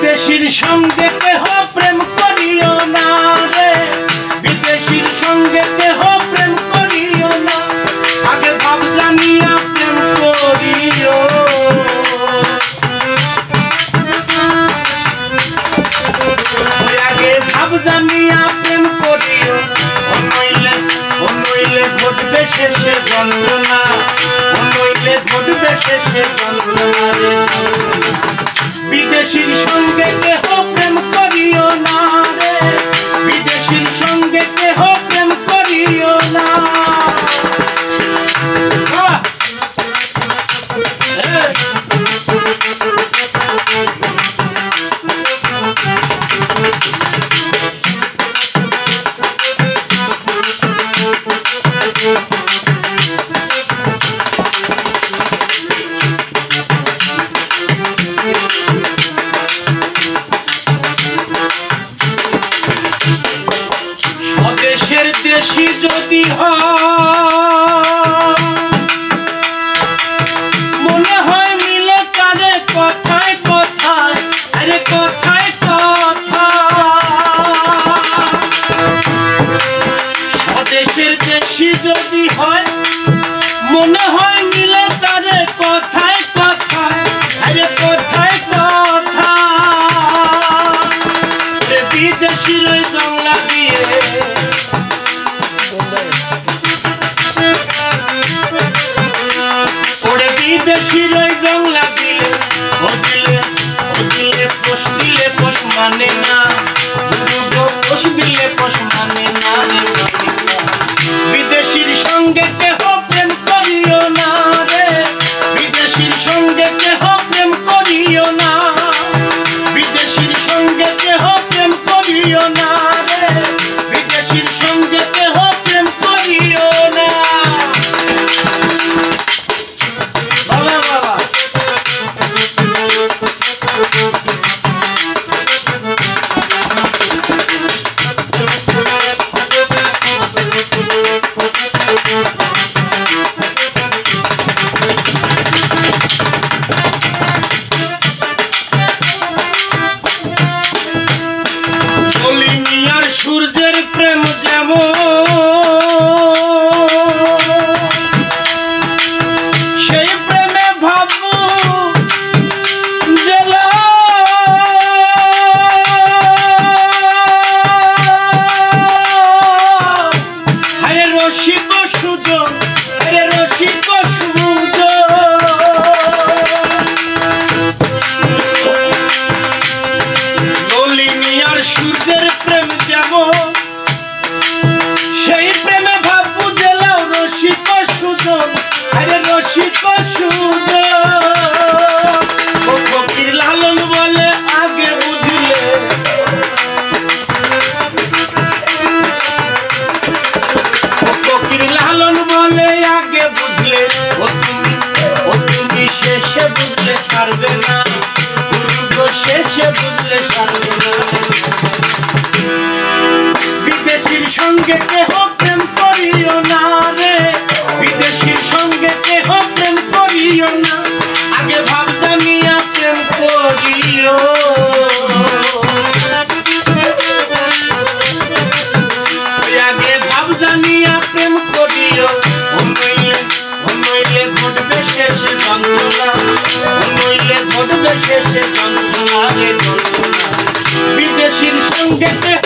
বিদেশির সঙ্গে কেহ প্রেম করিও না রে। বিদেশির সঙ্গে কেহ প্রেম করিও না। আগে ভাব জানিয়া প্রেম করিও। আগে ভাব জানিয়া প্রেম করিও। ও নইলে ও নইলে ঘটবে শেষে যন্ত্রণা ও নইলে ঘটবে শেষে যন্ত্রণা রে। যন্ত্রণা। বিদেশির সঙ্গে কেহ প্রেম করিও না রে। বিদেশির দেশি যদি হয়। মিয়ার বিদেশির সঙ্গে কেহ প্রেম করিও না রে। বিদেশির সঙ্গে কেহ প্রেম করিও না। আগে ভাব জানিয়া প্রেম করিও। আগে ভাব জানিয়া প্রেম করিও। নইলে ঘটবে শেষে যন্ত্রণা। নইলে ঘটবে শেষে যন্ত্রণা রে যন্ত্রণা। বিদেশির সঙ্গে কেহ